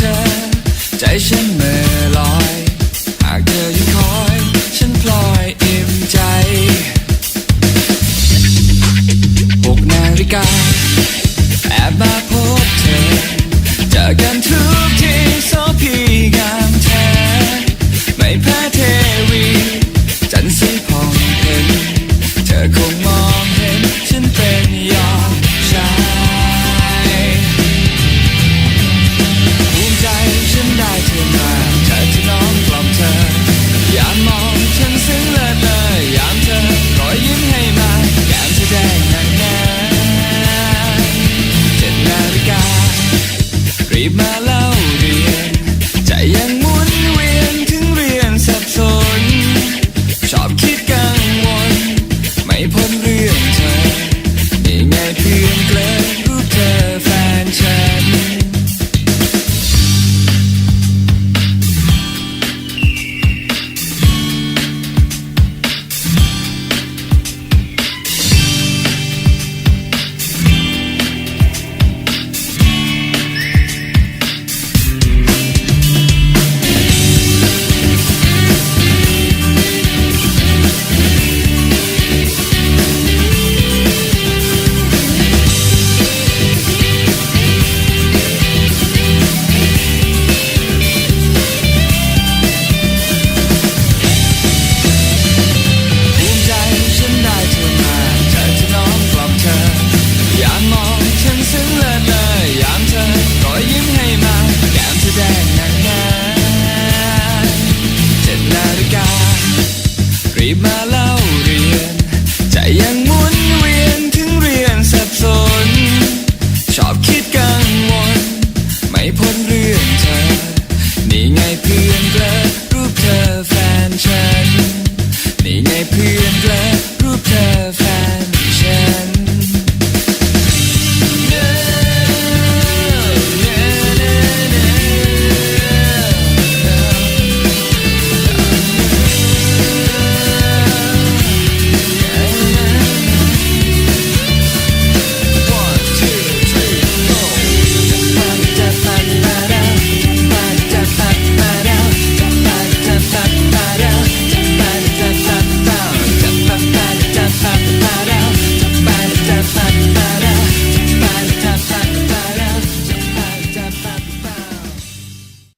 ธอ ใจฉันเมื่อลอย หากเธอยังคอย ฉันพลอยอิ่มใจหกนาฬิกาแอบมาพบเธอเจอกันทุ รีบมาเล่าเรียนใจยังหมุนเวียนถึงเรียนสับสน ชอบคิดกังวล ไม่พ้นเรื่องเธอนี่ไงเพื่อนเกล มาเล่าเรียน จะยังหมุนเวียนถึงเรียนสับสน ชอบคิดกังวล ไม่พ้นเรื่องเธอ นี่ไงเพื่อนเธอรูปเธอแฟนฉัน นี่ไงเพื่อนเธอ